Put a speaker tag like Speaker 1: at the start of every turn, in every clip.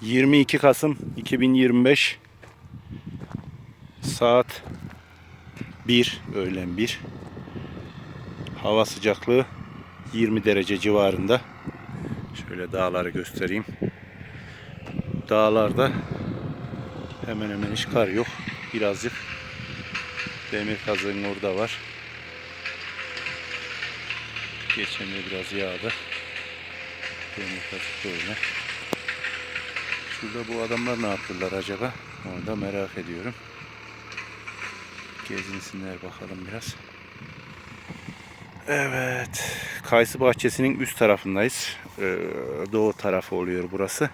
Speaker 1: 22 Kasım 2025 saat 1 öğlen 1 hava sıcaklığı 20 derece civarında. Şöyle dağları göstereyim. Dağlarda hemen hemen hiç kar yok. Birazcık demir kazığın orada var. Geçen de biraz yağdı. Demir kazık böyle Şurada bu adamlar ne yapıyorlar acaba? Onu da merak ediyorum. Gezinsinler bakalım biraz. Evet. Kayısı bahçesinin üst tarafındayız. Ee, doğu tarafı oluyor burası.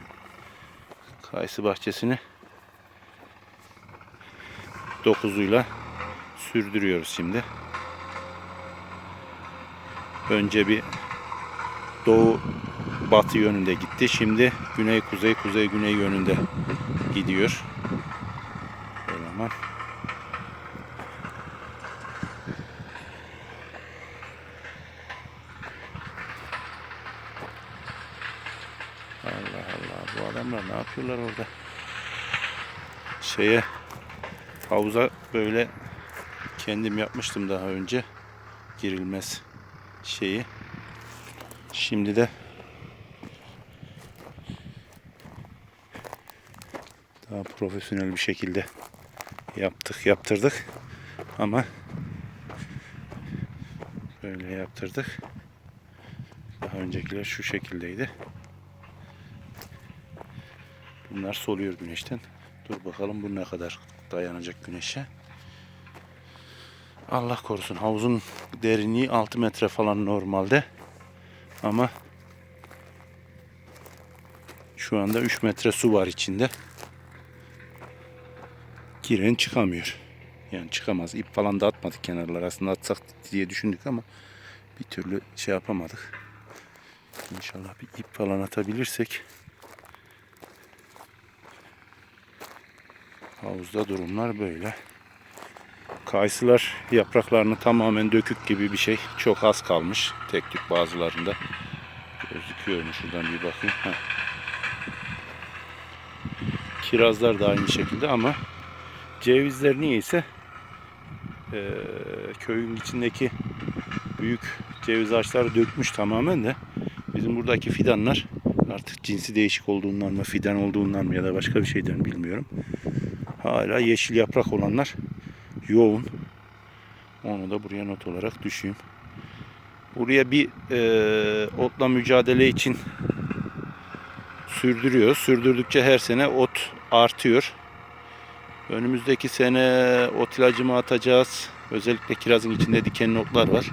Speaker 1: Kayısı bahçesini dokuzuyla sürdürüyoruz şimdi. Önce bir doğu batı yönünde gitti. Şimdi güney kuzey kuzey güney yönünde gidiyor. Allah Allah bu adamlar ne yapıyorlar orada? Şeye havuza böyle kendim yapmıştım daha önce girilmez şeyi. Şimdi de daha profesyonel bir şekilde yaptık, yaptırdık. Ama böyle yaptırdık. Daha öncekiler şu şekildeydi. Bunlar soluyor güneşten. Dur bakalım bu ne kadar dayanacak güneşe. Allah korusun havuzun derinliği 6 metre falan normalde. Ama şu anda 3 metre su var içinde. Giren çıkamıyor. Yani çıkamaz. İp falan da atmadık kenarlara. Aslında atsak diye düşündük ama bir türlü şey yapamadık. İnşallah bir ip falan atabilirsek havuzda durumlar böyle. Kayısılar yapraklarını tamamen dökük gibi bir şey. Çok az kalmış. Tek tük bazılarında. Gözüküyor mu? Şuradan bir bakayım. Heh. Kirazlar da aynı şekilde ama cevizler niyeyse eee köyün içindeki büyük ceviz ağaçları dökmüş tamamen de bizim buradaki fidanlar artık cinsi değişik olduğundan mı fidan olduğundan mı ya da başka bir şeyden bilmiyorum. Hala yeşil yaprak olanlar yoğun. Onu da buraya not olarak düşeyim. Buraya bir eee, otla mücadele için sürdürüyoruz. Sürdürdükçe her sene ot artıyor. Önümüzdeki sene ot ilacımı atacağız. Özellikle kirazın içinde dikenli otlar var.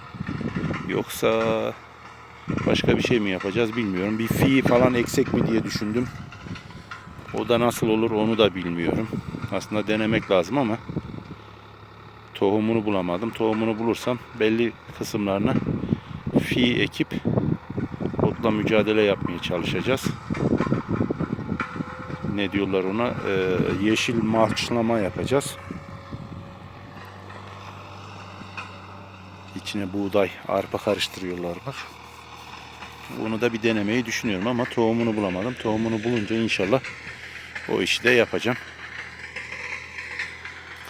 Speaker 1: Yoksa başka bir şey mi yapacağız bilmiyorum. Bir fi falan eksek mi diye düşündüm. O da nasıl olur onu da bilmiyorum. Aslında denemek lazım ama tohumunu bulamadım. Tohumunu bulursam belli kısımlarına fi ekip otla mücadele yapmaya çalışacağız. Ne diyorlar ona? Ee, yeşil marçlama yapacağız. İçine buğday, arpa karıştırıyorlar bak. Bunu da bir denemeyi düşünüyorum ama tohumunu bulamadım. Tohumunu bulunca inşallah o işi de yapacağım.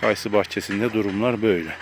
Speaker 1: Kayısı bahçesinde durumlar böyle.